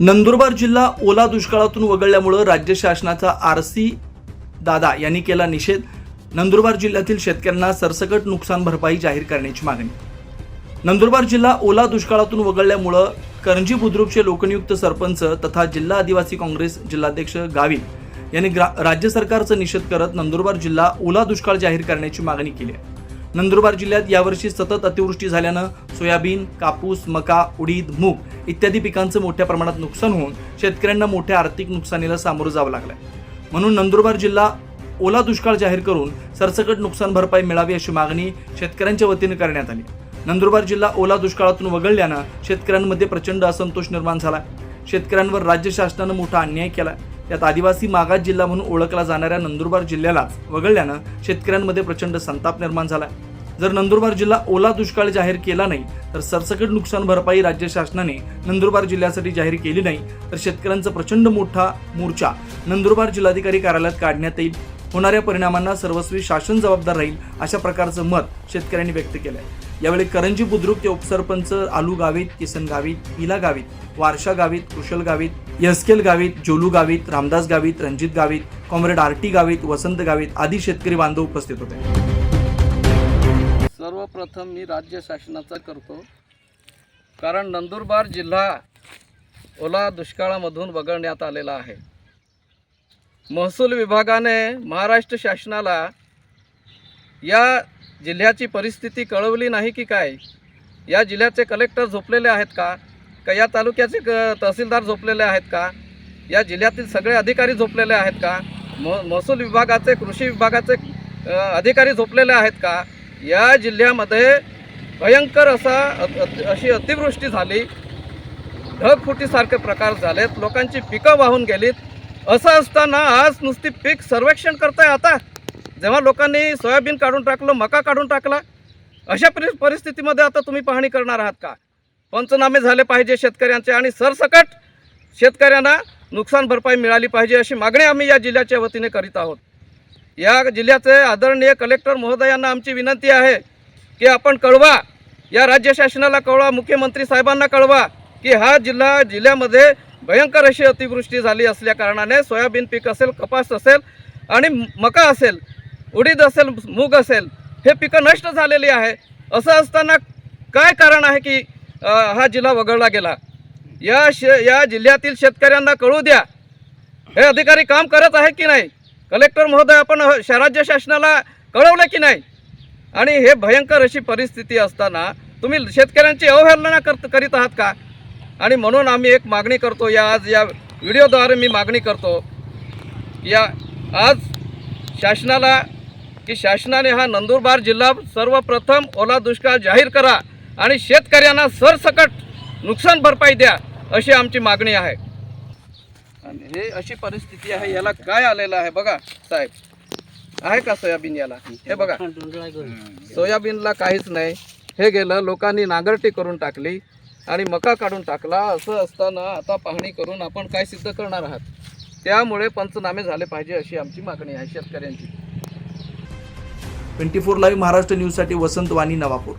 नंदुरबार जिल्हा ओला दुष्काळातून वगळल्यामुळं राज्य शासनाचा आर सी दादा यांनी केला निषेध. नंदुरबार जिल्ह्यातील शेतकऱ्यांना सरसकट नुकसान भरपाई जाहीर करण्याची मागणी. नंदुरबार जिल्हा ओला दुष्काळातून वगळल्यामुळं करंजी बुद्रुकचे लोकनियुक्त सरपंच तथा जिल्हा आदिवासी काँग्रेस जिल्हाध्यक्ष गावित यांनी ग्रा राज्य सरकारचा निषेध करत नंदुरबार जिल्हा ओला दुष्काळ जाहीर करण्याची मागणी केली आहे. नंदुरबार जिल्ह्यात यावर्षी सतत अतिवृष्टी झाल्यानं सोयाबीन कापूस मका उडीद मूग इत्यादी पिकांचं मोठ्या प्रमाणात नुकसान होऊन शेतकऱ्यांना मोठ्या आर्थिक नुकसानीला सामोरं जावं लागलंय. म्हणून नंदुरबार जिल्हा ओला दुष्काळ जाहीर करून सरसकट नुकसान भरपाई मिळावी अशी मागणी शेतकऱ्यांच्या वतीने करण्यात आली. नंदुरबार जिल्हा ओला दुष्काळातून वगळल्यानं शेतकऱ्यांमध्ये प्रचंड असंतोष निर्माण झाला शेतकऱ्यांवर राज्य शासनानं मोठा अन्याय केला यात आदिवासी मागास जिल्हा म्हणून ओळखला जाणाऱ्या नंदुरबार जिल्ह्यालाच वगळल्यानं शेतकऱ्यांमध्ये प्रचंड संताप निर्माण झाला जर नंदुरबार जिल्हा ओला दुष्काळ जाहीर केला नाही तर सरसकट नुकसान भरपाई राज्य शासनाने नंदुरबार जिल्ह्यासाठी जाहीर केली नाही तर शेतकऱ्यांचा प्रचंड मोठा मोर्चा नंदुरबार जिल्हाधिकारी कार्यालयात काढण्यात येईल. होणाऱ्या परिणामांना सर्वस्वी शासन जबाबदार राहील अशा प्रकारचं मत शेतकऱ्यांनी व्यक्त केलंय. यावेळी करंजी बुद्रुक ते उपसरपंच Alu Gavit Kisan Gavit Ila Gavit Warsha Gavit Kushal Gavit Yaskel Gavit Jolu Gavit Ramdas Gavit Ranjit Gavit comrade R T Gavit Vasant Gavit आदी शेतकरी बांधव उपस्थित होते. सर्वप्रथम मी राज्य शासनाचा करतो. कारण नंदुरबार जिल्हा ओला दुष्काळामधून वगळण्यात आलेला आहे. महसूल विभागाने महाराष्ट्र शासनाला या जिल्ह्याची परिस्थिती कळवली नाही की काय? या जिल्ह्याचे कलेक्टर झोपलेले आहेत का? का या तालुक्याचे क तहसीलदार झोपलेले आहेत का? या जिल्ह्यातील सगळे अधिकारी झोपलेले आहेत का? म महसूल विभागाचे कृषी विभागाचे अधिकारी झोपलेले आहेत का? या जिल्ह्यामध्ये भयंकर असा अशी अतिवृष्टी झाली. ढगफुटीसारखे प्रकार झालेत. लोकांची पिकं वाहून गेलीत. असं असताना आज नुसती पीक सर्वेक्षण करताय आता. जेव्हा लोकांनी सोयाबीन काढून टाकलं मका काढून टाकला अशा परि परिस्थितीमध्ये आता तुम्ही पाहणी करणार आहात का? पंचनामे झाले पाहिजे शेतकऱ्यांचे आणि सरसकट शेतकऱ्यांना नुकसान भरपाई मिळाली पाहिजे अशी मागणी आम्ही या जिल्ह्याच्या वतीने करीत आहोत. या जिल्ह्याचे आदरणीय कलेक्टर महोदयांना आमची विनंती आहे की आपण कळवा या राज्य शासनाला कळवा मुख्यमंत्री साहेबांना कळवा की हा जिल्हा जिल्ह्यामध्ये भयंकर अशी अतिवृष्टी झाली असल्या कारणाने सोयाबीन पीक असेल कपास असेल आणि मका असेल उडीद असेल मूग असेल हे पिकं नष्ट झालेली आहे. असं असताना काय कारण आहे की हा जिल्हा वगळला गेला? या शे या जिल्ह्यातील शेतकऱ्यांना कळू द्या. हे अधिकारी काम करत आहे की नाही? कलेक्टर महोदय आपण राज्य शासनाला कळवलं की नाही? आणि हे भयंकर अशी परिस्थिती असताना तुम्ही शेतकऱ्यांची अवहेलना करत करीत आहात का? आणि म्हणून आम्ही एक मागणी करतो या आज या व्हिडिओद्वारे मी मागणी करतो या आज शासनाला की शासनाने हा नंदुरबार जिल्हा सर्वप्रथम ओला दुष्काळ जाहीर करा आणि शेतकऱ्यांना सरसकट नुकसान भरपाई द्या अशी आमची मागणी आहे. आणि हे अशी परिस्थिती आहे याला काय आलेलं आहे बघा साहेब. आहे का सोयाबीन याला? हे बघा. सोयाबीनला काहीच नाही. हे गेलं लोकांनी नांगरटी करून टाकली आणि मका काढून टाकला. असं असताना आता पाहणी करून आपण काय सिद्ध करणार आहात? त्यामुळे पंचनामे झाले पाहिजे अशी आमची मागणी आहे शेतकऱ्यांची. ट्वेंटी फोर लाईव्ह महाराष्ट्र न्यूजसाठी वसंत वाणी नवापूर.